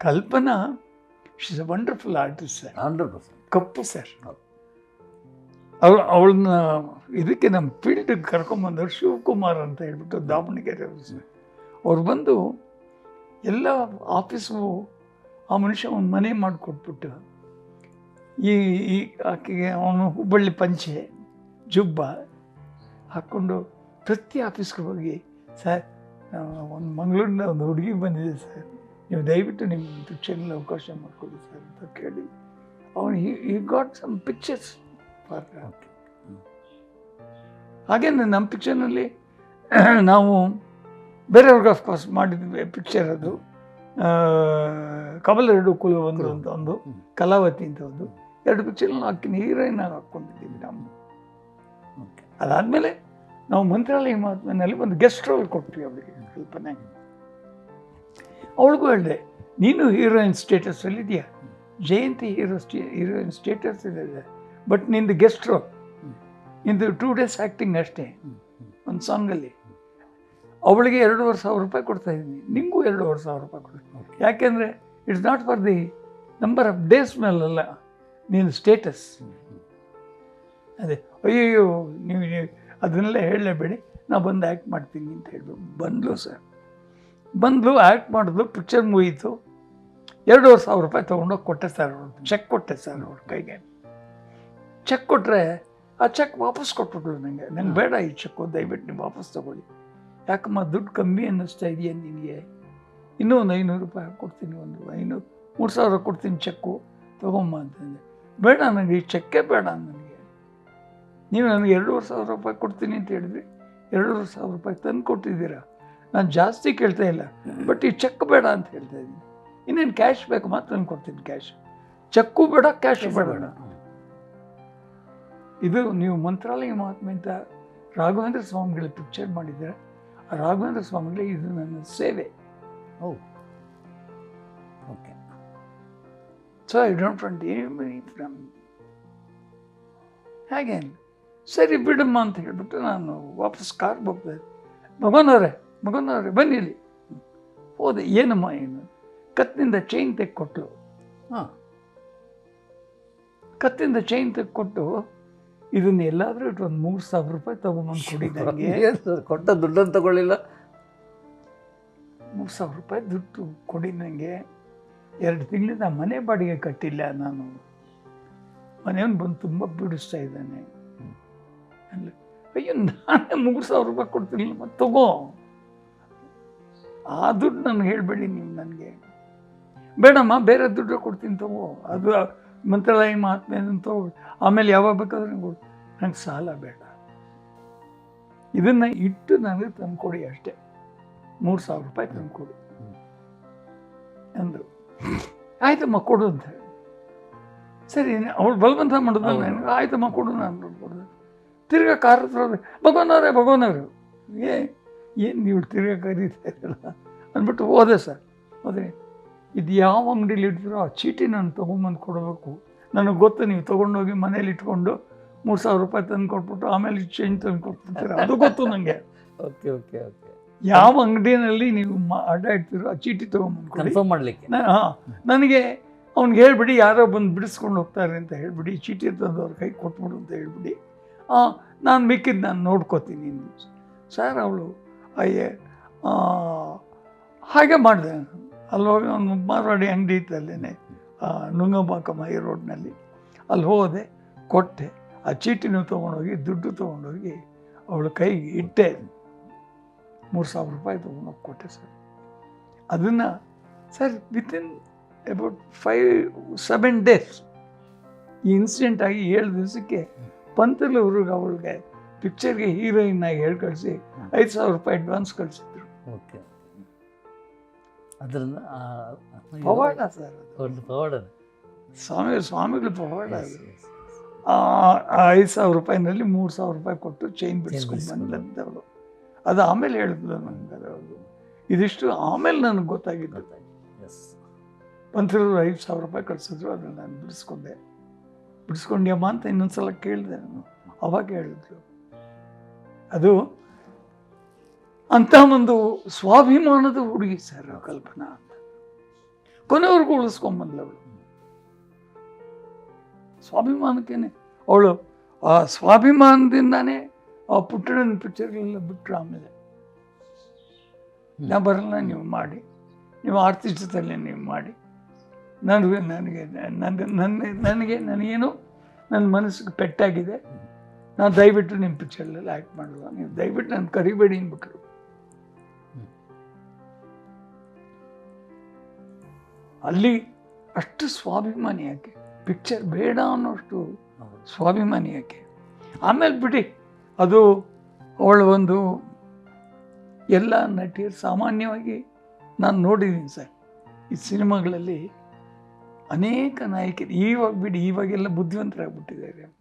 Kalpana she's wonderful artist sir hundred percent ಕಪ್ಪು sir ಅವಳು ಅವ್ರು ಅವಳನ್ನ ಇದಕ್ಕೆ ನಮ್ಮ ಫೀಲ್ಡಿಗೆ ಕರ್ಕೊಂಬಂದವ್ರು ಶಿವಕುಮಾರ್ ಅಂತ ಹೇಳ್ಬಿಟ್ಟು ದಾವಣಗೆರೆ ಅವ್ರು ಅವ್ರು ಬಂದು ಎಲ್ಲ ಆಫೀಸು ಆ ಮನುಷ್ಯ ಒಂದು ಮನೆ ಮಾಡಿಕೊಟ್ಬಿಟ್ಟು ಈ ಈ ಆಕೆಗೆ ಅವನು ಹುಬ್ಬಳ್ಳಿ ಪಂಚೆ ಜುಬ್ಬ ಹಾಕ್ಕೊಂಡು ಪ್ರತಿ ಆಫೀಸ್ಗೆ ಹೋಗಿ ಸರ್ ಒಂದು ಮಂಗಳೂರಿನ ಒಂದು ಹುಡುಗಿ ಬಂದಿದೆ ಸರ್ ನೀವು ದಯವಿಟ್ಟು ನಿಮ್ಮ ಪಿಕ್ಚರ್ನಲ್ಲಿ ಅವಕಾಶ ಮಾಡಿಕೊಡಿ ಸರ್ ಅಂತ ಕೇಳಿ. ಅವನು ಈ ಗಾಟ್ ಸಮ್ ಪಿಕ್ಚರ್ಸ್ ಹಾಕಿ ಹಾಗೆ ನಮ್ಮ ಪಿಕ್ಚರ್ನಲ್ಲಿ ನಾವು ಬೇರೆಯವ್ರಿಗೆ ಅಫ್ಕೋರ್ಸ್ ಮಾಡಿದ್ವಿ ಪಿಕ್ಚರ್ ಅದು. ಕಬಲ್ ಎರಡು ಕುಲು ಒಂದು ಅಂತ ಒಂದು ಕಲಾವತಿ ಅಂತ ಒಂದು. ಎರಡು ಪಿಕ್ಚರ್ನ ಹಾಕಿನ ಹೀರೋಯಿನ್ ಆಗಿ ಹಾಕ್ಕೊಂಡಿದ್ದೀವಿ ನಮ್ಮ ಓಕೆ ಅದಾದಮೇಲೆ ನಾವು ಮಂತ್ರಾಲಯ ಮಹಾತ್ಮನಲ್ಲಿ ಒಂದು ಗೆಸ್ಟ್ ರೋಲ್ ಕೊಟ್ವಿ ಅವರಿಗೆ ಕಲ್ಪನೆ. ಅವಳಿಗೂ ಹೇಳಿದೆ ನೀನು ಹೀರೋಯಿನ್ ಸ್ಟೇಟಸಲ್ಲಿ ಇದೆಯಾ Jayanthi hero stay heroine status ಇದೆ ಬಟ್ ನಿಂದು ಗೆಸ್ಟ್ ರೋಲ್ ನಿಂದು ಟೂ ಡೇಸ್ ಆ್ಯಕ್ಟಿಂಗ್ ಅಷ್ಟೇ ಒಂದು ಸಾಂಗಲ್ಲಿ ಅವಳಿಗೆ ಎರಡೂವರೆ ಸಾವಿರ ರೂಪಾಯಿ ಕೊಡ್ತಾ ಇದ್ದೀನಿ ನಿಮಗೂ ಎರಡೂವರೆ ಸಾವಿರ ರೂಪಾಯಿ ಕೊಡ್ತೀನಿ ಯಾಕೆಂದರೆ it's not for the number of days ಮೇಲಲ್ಲ ನೀನು ಸ್ಟೇಟಸ್ ಅದೇ ಅಯ್ಯೋ ನೀವು ಅದನ್ನೆಲ್ಲ ಹೇಳಲೇಬೇಡಿ ನಾ ಬಂದು ಆ್ಯಕ್ಟ್ ಮಾಡ್ತೀನಿ ಅಂತ ಹೇಳ್ಬಿಟ್ಟು ಬಂದ್ಲು ಸರ್. ಬಂದು ಆ್ಯಕ್ಟ್ ಮಾಡಿದ್ಲು ಪಿಕ್ಚರ್ ಮುಗೀತು ಎರಡೂವರೆ ಸಾವಿರ ರೂಪಾಯಿ ತೊಗೊಂಡೋಗಿ ಕೊಟ್ಟೆ ಸರ್ ಅವ್ರು. ಚೆಕ್ ಕೊಟ್ಟೆ ಸರ್ ಅವ್ರ ಕೈಗೆ. ಚೆಕ್ ಕೊಟ್ಟರೆ ಆ ಚೆಕ್ ವಾಪಸ್ ಕೊಟ್ಬಿಟ್ಲು ನನಗೆ ನಂಗೆ ಬೇಡ ಈ ಚೆಕ್ಕು ದಯವಿಟ್ಟು ನೀವು ವಾಪಸ್ ತಗೊಳ್ಳಿ. ಯಾಕಮ್ಮ, ದುಡ್ಡು ಕಮ್ಮಿ ಅನ್ನಿಸ್ತಾ ಇದೆಯಾ ನಿನಗೆ? ಇನ್ನೂ ಒಂದು ಐನೂರು ರೂಪಾಯಿ ಹಾಕ್ಕೊಡ್ತೀನಿ ಒಂದು ಐನೂರು, ಮೂರು ಸಾವಿರ ಕೊಡ್ತೀನಿ ಚೆಕ್ಕು ತೊಗೊಂಬ ಅಂತಂದೆ ಬೇಡ ನನಗೆ ಈ ಚೆಕ್ಕೇ ಬೇಡ ನನಗೆ ನೀವು ನನಗೆ ಎರಡೂವರೆ ಸಾವಿರ ರೂಪಾಯಿ ಕೊಡ್ತೀನಿ ಅಂತ ಹೇಳಿದ್ರಿ. ಎರಡೂವರೆ ಸಾವಿರ ರೂಪಾಯಿ ತಂದು ಕೊಟ್ಟಿದ್ದೀರಾ ನಾನು ಜಾಸ್ತಿ ಕೇಳ್ತಾ ಇಲ್ಲ. ಬಟ್ ಈ ಚೆಕ್ ಬೇಡ ಅಂತ ಹೇಳ್ತಾ ಇದ್ದೀನಿ. ಇನ್ನೇನು ಕ್ಯಾಶ್ ಬೇಕು ಮಾತ್ರ ನಾನು ಕೊಡ್ತೀನಿ ಕ್ಯಾಶ್ ಚೆಕ್ಕು ಬೇಡ ಕ್ಯಾಶ್ ಬೇಡ. ಇದು ನೀವು ಮಂತ್ರಾಲಯ ಮಹಾತ್ಮೆ ಅಂತ ರಾಘವೇಂದ್ರ ಸ್ವಾಮಿಗಳ ಪಿಕ್ಚರ್ ಮಾಡಿದ್ದಾರೆ. ಆ ರಾಘವೇಂದ್ರ ಸ್ವಾಮಿಗಳಿಗೆ ಇದು ನನ್ನ ಸೇವೆ. ಓ okay so I don't friend money from ಹಾಗೆ ಸರಿ ಬಿಡಮ್ಮ ಅಂತ ಹೇಳ್ಬಿಟ್ಟು ನಾನು ವಾಪಸ್ ಕಾರ್ ಹೋಗ್ತಾ ಭಗವಾನ್ ಮಗನವ್ರೆ ಮಗನವ್ರೆ ಬನ್ನಿ ಇಲ್ಲಿ. ಹೋದೆ ಏನಮ್ಮ ಏನು ಕತ್ತಿನಿಂದ ಚೈನ್ ತೆಕ್ಕೊಟ್ಟು ಹಾಂ. ಕತ್ತಿಂದ ಚೈನ್ ತೆಕ್ಕೊಟ್ಟು ಇದನ್ನ ಎಲ್ಲಾದರೂ ಇಟ್ಟು ಒಂದು ಮೂರು ಸಾವಿರ ರೂಪಾಯಿ ತೊಗೊಂಬಂದು ಕೊಡಿ ಕೊಟ್ಟ ದುಡ್ಡನ್ನು ತಗೊಳ್ಳಿಲ್ಲ. ಮೂರು ಸಾವಿರ ರೂಪಾಯಿ ದುಡ್ಡು ಕೊಡಿ ನನಗೆ ಎರಡು ತಿಂಗಳಿಂದ ಮನೆ ಬಾಡಿಗೆ ಕಟ್ಟಿಲ್ಲ ನಾನು. ಮನೆಯವನು ಬಂದು ತುಂಬ ಬಿಡಿಸ್ತಾ ಇದ್ದಾನೆ. ಅಲ್ಲ ಅಯ್ಯೋ ನಾನೇ ಮೂರು ಸಾವಿರ ರೂಪಾಯಿ ಕೊಡ್ತೀನಿ ಮತ್ತೆ ತಗೋ. ಆ ದುಡ್ಡು ನಾನು ಹೇಳಬೇಡಿ ನೀವು ನನಗೆ. ಬೇಡಮ್ಮ ಬೇರೆ ದುಡ್ಡು ಕೊಡ್ತೀನಿ ತಗೋ. ಅದು ಮಂತ್ರಾಲಯ ಮಹಾತ್ಮೆ ಅಂತ ತಗೋ. ಆಮೇಲೆ ಯಾವಾಗ ಬೇಕಾದ್ರೆ ಕೊಡು. ನಂಗೆ ಸಾಲ ಬೇಡ. ಇದನ್ನು ಇಟ್ಟು ನನಗೆ ತಂದುಕೊಡಿ ಅಷ್ಟೇ. ಮೂರು ಸಾವಿರ ರೂಪಾಯಿ ತಂದುಕೊಡಿ. ಅಂದರು. ಆಯ್ತಮ್ಮ ಕೊಡು ಅಂತ ಹೇಳಿ. ಸರಿ ಅವಳು ಬಲವಂತ ಮಾಡೋದು. ನನಗೆ. ಆಯ್ತಮ್ಮ ಕೊಡು ನಾನು ಕೊಡು ತಿರ್ಗಾ ಕಾರ್ ಹತ್ರ ಅವರೇ ಭಗವಾನವ್ರೆ ಅವರು. ಏ ಏನು ನೀವು ತಿರ್ಗಾ ಅಂದ್ಬಿಟ್ಟು ಹೋದೆ ಸರ್. ಹೋದೆ. ಇದು ಯಾವ ಅಂಗಡೀಲಿ ಇಡ್ತೀರೋ ಆ ಚೀಟಿ ನಾನು ತೊಗೊಂಬಂದು ಕೊಡಬೇಕು. ನನಗೆ ಗೊತ್ತು ನೀವು ತೊಗೊಂಡೋಗಿ ಮನೇಲಿ ಇಟ್ಕೊಂಡು ಮೂರು ಸಾವಿರ ರೂಪಾಯಿ ತಂದು ಕೊಟ್ಬಿಟ್ಟು ಆಮೇಲೆ ಚೇಂಜ್ ತಂದು ಕೊಟ್ಬಿಡ್ತೀರ ಅದು ಗೊತ್ತು ನನಗೆ ಓಕೆ ಓಕೆ ಓಕೆ ಯಾವ ಅಂಗಡಿನಲ್ಲಿ ನೀವು ಅಡ್ಡ ಇಡ್ತೀರೋ ಆ ಚೀಟಿ ತೊಗೊಂಬಂದು ಕನ್ಫರ್ಮ್ ಮಾಡಲಿಕ್ಕೆ. ಹಾಂ. ನನಗೆ ಅವ್ನಿಗೆ ಹೇಳಿಬಿಡಿ ಯಾರೋ ಬಂದು ಬಿಡಿಸ್ಕೊಂಡು ಹೋಗ್ತಾರೆ ಅಂತ ಹೇಳಿಬಿಡಿ ಚೀಟಿ ತಂದು ಅವ್ರ ಕೈ ಕೊಟ್ಬಿಡು ಅಂತ ಹೇಳ್ಬಿಡಿ. ಹಾಂ ನಾನು ಮಿಕ್ಕಿದ್ದು ನಾನು ನೋಡ್ಕೋತೀನಿ ಸರ್ ಅವಳು ಅಯ್ಯೇ ಹಾಗೆ ಮಾಡಿದೆ. ಅಲ್ಲಿ ಹೋಗಿ ಒಂದು ಮಾರವಾಡಿ ಅಂಗಡಿ ಇತ್ತು ಅಲ್ಲೇ ನುಂಗಂಬಾಕಮ್ಮ ಈ ರೋಡ್ನಲ್ಲಿ. ಅಲ್ಲಿ ಹೋದೆ ಕೊಟ್ಟೆ. ಆ ಚೀಟಿನೂ ತೊಗೊಂಡೋಗಿ ದುಡ್ಡು ತೊಗೊಂಡೋಗಿ ಅವಳ ಕೈಗೆ ಇಟ್ಟೆ. ಮೂರು ಸಾವಿರ ರೂಪಾಯಿ ತೊಗೊಂಡೋಗಿ ಕೊಟ್ಟೆ ಸರ್. ಅದನ್ನು sir within about five seven days ಈ ಇನ್ಸಿಡೆಂಟ್ ಆಗಿ ಏಳು ದಿವಸಕ್ಕೆ ಪಂತಲೂರಿಗೆ ಅವಳಿಗೆ ಪಿಕ್ಚರ್ಗೆ ಹೀರೋಯಿನ್ ಆಗಿ ಹೇಳಿ ಕಳಿಸಿ ಐದು ಸಾವಿರ ರೂಪಾಯಿ ಅಡ್ವಾನ್ಸ್ ಕಳಿಸಿದ್ರು. ಓಕೆ ಅದರಿಂದ ಪವಾಡ ಸರ್ ಒಂದು ಪವಾಡ ಸ್ವಾಮಿ ಸ್ವಾಮಿಗಳು ಪವಾಡ. ಆ ಐದು ಸಾವಿರ ರೂಪಾಯಿನಲ್ಲಿ ಮೂರು ಸಾವಿರ ರೂಪಾಯಿ ಕೊಟ್ಟು ಚೈನ್ ಬಿಡಿಸ್ಕೊಂಡು ಅಂತ ಅವಳು ಅದು ಆಮೇಲೆ ಹೇಳಿದ್ಲು ನನಗೆ ಅದು ಇದಿಷ್ಟು ಆಮೇಲೆ ನನಗೆ ಗೊತ್ತಾಗಿದ್ದು. ಗೊತ್ತಾಯ್ತು. ಎಸ್ ಪಂಥರು ಐದು ಸಾವಿರ ರೂಪಾಯಿ ಕಳಿಸಿದ್ರು ಅದನ್ನು ನಾನು ಬಿಡಿಸ್ಕೊಂಡೆ. ಬಿಡಿಸ್ಕೊಂಡ್ಯಮ್ಮ ಅಂತ ಇನ್ನೊಂದ್ಸಲ ಕೇಳಿದೆ ನಾನು. ಅವಾಗ ಹೇಳಿದ್ರು. ಅದು ಅಂತ ಒಂದು ಸ್ವಾಭಿಮಾನದ ಹುಡುಗಿ ಸರ್, ಕಲ್ಪನಾ ಅಂತ. ಕೊನೆವರೆಗೂ ಉಳಿಸ್ಕೊಂಬಂದ್ಲು ಅವಳು ಸ್ವಾಭಿಮಾನಕ್ಕೇನೆ. ಅವಳು ಆ ಸ್ವಾಭಿಮಾನದಿಂದಾನೇ ಆ ಪುಟ್ಟಣನ ಪಿಕ್ಚರ್ಗಳೆಲ್ಲ ಬಿಟ್ಟರು ಆಮೇಲೆ. ನಾ ಬರಲ್ಲ, ನೀವು ಮಾಡಿ. ನೀವು ಆರ್ತಿಷ್ಟದಲ್ಲಿ ನೀವು ಮಾಡಿ. ನನಗೆ ನನಗೆ ನನ್ನ ನನ್ನ, ನನಗೆ, ನನಗೇನು ನನ್ನ ಮನಸ್ಸಿಗೆ ಪೆಟ್ಟಾಗಿದೆ. ನಾನು ದಯವಿಟ್ಟು ನಿಮ್ಮ ಪಿಕ್ಚರ್ಲೆಲ್ಲ ಆ್ಯಕ್ಟ್ ಮಾಡಲ್ಲ ನೀವು ದಯವಿಟ್ಟು ನಾನು ಕರಿಬೇಡಿ ಅಂದ್ಬಿಟ್ರು. ಅಲ್ಲಿ ಅಷ್ಟು ಸ್ವಾಭಿಮಾನಿ ಯಾಕೆ? ಪಿಕ್ಚರ್ ಬೇಡ ಅನ್ನೋಷ್ಟು. ಸ್ವಾಭಿಮಾನಿ ಯಾಕೆ? ಆಮೇಲೆ ಬಿಡಿ, ಅದು ಅವಳ ಒಂದು ಎಲ್ಲ ನಟಿಯರು ಸಾಮಾನ್ಯವಾಗಿ ನಾನು ನೋಡಿದ್ದೀನಿ ಸರ್. ಈ ಸಿನಿಮಾಗಳಲ್ಲಿ ಅನೇಕ ನಾಯಕಿಯರು ಇವಾಗ ಬಿಡಿ, ಇವಾಗೆಲ್ಲ ಬುದ್ಧಿವಂತರಾಗ್ಬಿಟ್ಟಿದ್ದಾರೆ.